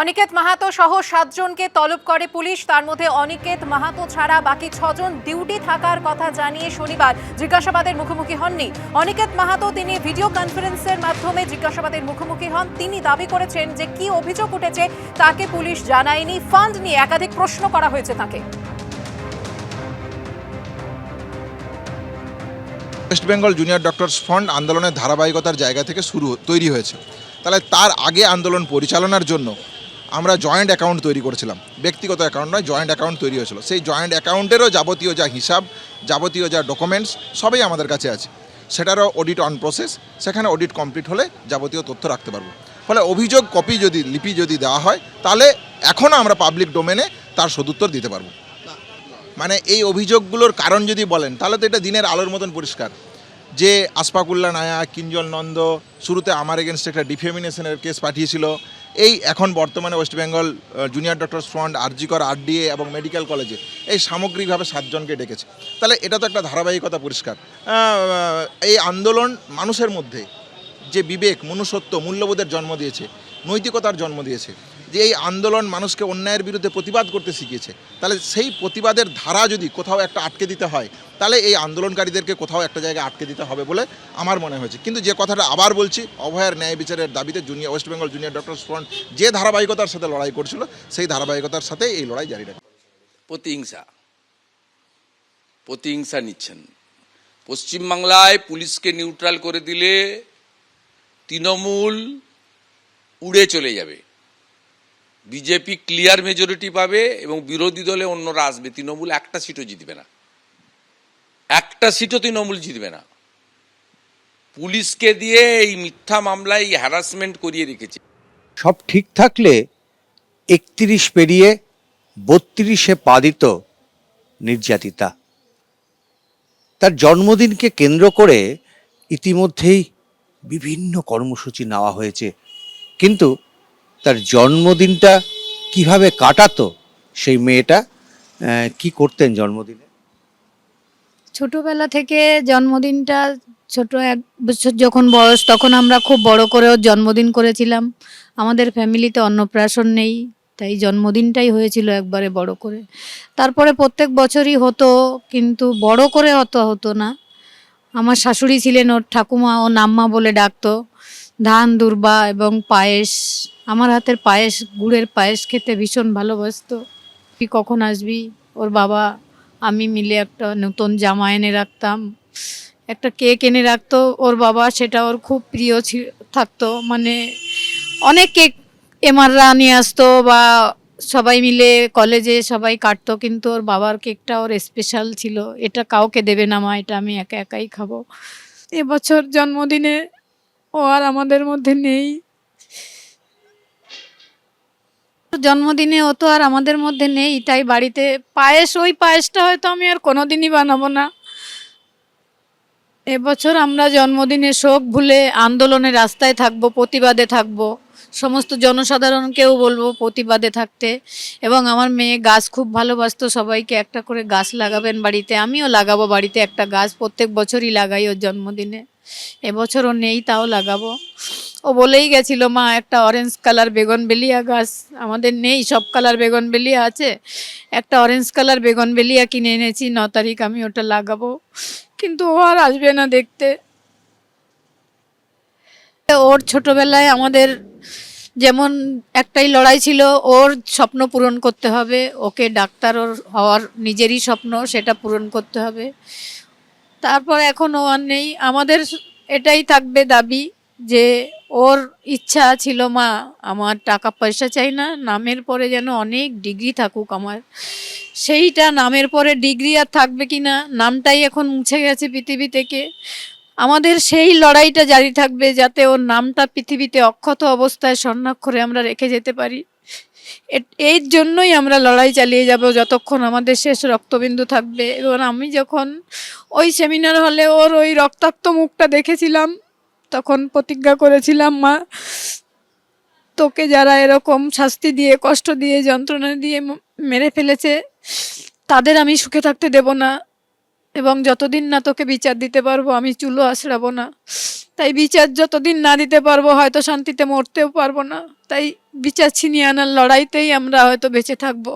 অনিকেত মাহাতো সহ সাতজনকে তলব করে পুলিশ। তার মধ্যে অনিকেত মাহাতো ছাড়া বাকি ছজন ডিউটি থাকার কথা জানিয়ে শনিবার জিজ্ঞাসাবাদের মুখোমুখি হননি। অনিকেত মাহাতো তিনি ভিডিও কনফারেন্সের মাধ্যমে জিজ্ঞাসাবাদের মুখোমুখি হন। তিনি দাবি করেছেন যে কি অভিযোগ উঠেছে তাকে পুলিশ জানায়নি। ফান্ড নিয়ে একাধিক প্রশ্ন করা হয়েছে তাকে। West Bengal junior doctors front আন্দোলনের ধারাবাহিকতার জায়গা থেকে শুরু, তৈরি হয়েছে। তাহলে তার আগে আন্দোলন পরিচালনার জন্য আমরা জয়েন্ট অ্যাকাউন্ট তৈরি করেছিলাম। ব্যক্তিগত অ্যাকাউন্ট নয় জয়েন্ট অ্যাকাউন্ট তৈরি হয়েছিল। সেই জয়েন্ট অ্যাকাউন্টেরও যাবতীয় যা হিসাব, যাবতীয় যা ডকুমেন্টস সবই আমাদের কাছে আছে। সেটারও অডিট অন প্রসেস সেখানে অডিট কমপ্লিট হলে যাবতীয় তথ্য রাখতে পারব। ফলে অভিযোগ কপি যদি, লিপি যদি দেওয়া হয়, তাহলে এখনও আমরা পাবলিক ডোমেনে তার সদুত্তর দিতে পারব। মানে এই অভিযোগগুলোর কারণ যদি বলেন, তাহলে তো এটা দিনের আলোর মতন পরিষ্কার। যে আসপাকুল্লা নায়া, কিঞ্জল নন্দ শুরুতে আমার এগেনস্ট একটা ডিফেমিনেশনের কেস পাঠিয়েছিল। এই এখন বর্তমানে West Bengal junior doctors front RG Kar, RDA এবং মেডিকেল কলেজে এই সামগ্রিকভাবে সাতজনকে ডেকেছে। তাহলে এটা তো একটা ধারাবাহিকতা পরিষ্কার। এই আন্দোলন মানুষের মধ্যে যে বিবেক, মনুষ্যত্ব, মূল্যবোধের জন্ম দিয়েছে, নৈতিকতার জন্ম দিয়েছে যে এই আন্দোলন মানুষকে অন্যায়ের বিরুদ্ধে প্রতিবাদ করতে শিখিয়েছে, তাহলে সেই প্রতিবাদের ধারা যদি কোথাও একটা আটকে দিতে হয়, তাহলে এই আন্দোলনকারীদেরকে কোথাও একটা জায়গায় আটকে দিতে হবে বলে আমার মনে হয়েছে। কিন্তু যে কথাটা আবার বলছি, অভয়ের ন্যায় বিচারের দাবিতে junior West Bengal junior doctor front যে ধারাবাহিকতার সাথে লড়াই করছিল, সেই ধারাবাহিকতার সাথে এই লড়াই জারি রাখে। প্রতিহিংসা প্রতিহিংসা নিচ্ছেন। পশ্চিমবাংলায় পুলিশকে নিউট্রাল করে দিলে তৃণমূল উড়ে চলে যাবে। বিজেপি ক্লিয়ার মেজরিটি পাবে এবং বিরোধী দলে অন্যরা আসবে, তৃণমূল একটা সিটও জিতবে না। একটা সিটও তৃণমূল জিতবে না। পুলিশকে দিয়ে এই মিথ্যা মামলায় হ্যারাসমেন্ট করিয়ে রেখেছে। সব ঠিক থাকলে একত্রিশ পেরিয়ে বত্রিশে পা দিত নির্যাতিতা। তার জন্মদিনকে কেন্দ্র করে ইতিমধ্যেই বিভিন্ন কর্মসূচি নেওয়া হয়েছে। কিন্তু তার জন্মদিনটা কীভাবে কাটাতো? সেই মেয়েটা কি করতেন জন্মদিনে? ছোটবেলা থেকে জন্মদিনটা ছোট এক বছর যখন বয়স, তখন আমরা খুব বড় করে ওর জন্মদিন করেছিলাম। আমাদের ফ্যামিলিতে অন্নপ্রাশন নেই, তাই জন্মদিনটাই হয়েছিল একবারে বড় করে। তারপরে প্রত্যেক বছরই হতো, কিন্তু বড় করে অত হতো না। আমার শাশুড়ি ছিলেন ওর ঠাকুমা, ও নাম্মা বলে ডাকতো। ধান, দুর্বা এবং পায়েস আমার হাতের পায়েস, গুড়ের পায়েস খেতে ভীষণ ভালোবাসতো। তুই কখন আসবি? ওর বাবা, আমি মিলে একটা নতুন জামা এনে রাখতাম। একটা কেক এনে রাখতো। ওর বাবা সেটা ওর খুব প্রিয় ছিল, থাকতো। মানে অনেক কেক এমাররা নিয়ে আসতো বা সবাই মিলে কলেজে সবাই কাটতো, কিন্তু ওর বাবার কেকটা ওর স্পেশাল ছিল। এটা কাউকে দেবে না মা, এটা আমি একা একাই খাব। এবছর জন্মদিনে ও আর আমাদের মধ্যে নেই। জন্মদিনে ও তো আর আমাদের মধ্যে নেই, তাই বাড়িতে পায়েস, ওই পায়েসটা হয়তো আমি আর কোনোদিনই বানাবো না। এবছর আমরা জন্মদিনে শোক ভুলে আন্দোলনের রাস্তায় থাকব, প্রতিবাদে থাকব। সমস্ত জনসাধারণকেও বলব প্রতিবাদে থাকতে। এবং আমার মেয়ে গাছ খুব ভালোবাসতো, সবাইকে একটা করে গাছ লাগাবেন বাড়িতে, আমিও লাগাবো বাড়িতে একটা গাছ, প্রত্যেক বছরই লাগাই ওর জন্মদিনে। এবছর ও নেই, তাও লাগাবো। ও বলেই গেছিল, মা, একটা অরেঞ্জ কালার বেগুনবেলিয়া গাছ আমাদের নেই, সব কালার বেগুনবেলিয়া আছে। একটা অরেঞ্জ কালার বেগুনবেলিয়া কিনে এনেছি, ন তারিখ আমি ওটা লাগাবো। কিন্তু ও আর আসবে না দেখতে। ওর ছোটবেলায় আমাদের যেমন একটাই লড়াই ছিল, ওর স্বপ্ন পূরণ করতে হবে। ওকে ডাক্তার ওর হওয়ার নিজেরই স্বপ্ন, সেটা পূরণ করতে হবে। তারপর এখন ও আর নেই। আমাদের এটাই থাকবে দাবি যে ওর ইচ্ছা ছিল, মা, আমার টাকা পয়সা চাই না, নামের পরে যেন অনেক ডিগ্রি থাকুক আমার। সেইটা নামের পরে ডিগ্রি আর থাকবে কি না, নামটাই এখন মুছে গেছে পৃথিবী থেকে। আমাদের সেই লড়াইটা জারি থাকবে যাতে ওর নামটা পৃথিবীতে অক্ষত অবস্থায় স্বর্ণাক্ষরে আমরা রেখে যেতে পারি। এর জন্যই আমরা লড়াই চালিয়ে যাব যতক্ষণ আমাদের শেষ রক্তবিন্দু থাকবে। এবং আমি যখন ওই সেমিনার হলে ওর ওই রক্তাক্ত মুখটা দেখেছিলাম, তখন প্রতিজ্ঞা করেছিলাম, মা, তোকে যারা এরকম শাস্তি দিয়ে, কষ্ট দিয়ে, যন্ত্রণা দিয়ে মেরে ফেলেছে, তাদের আমি সুখে থাকতে দেব না। এবং যতদিন না তোকে বিচার দিতে পারব, আমি চুলো আশড়াবো না। তাই বিচার যতদিন না দিতে পারব, হয়তো শান্তিতে মরতেও পারব না। তাই বিচার ছিনিয়ে আনার লড়াইতেই আমরা হয়তো বেঁচে থাকব।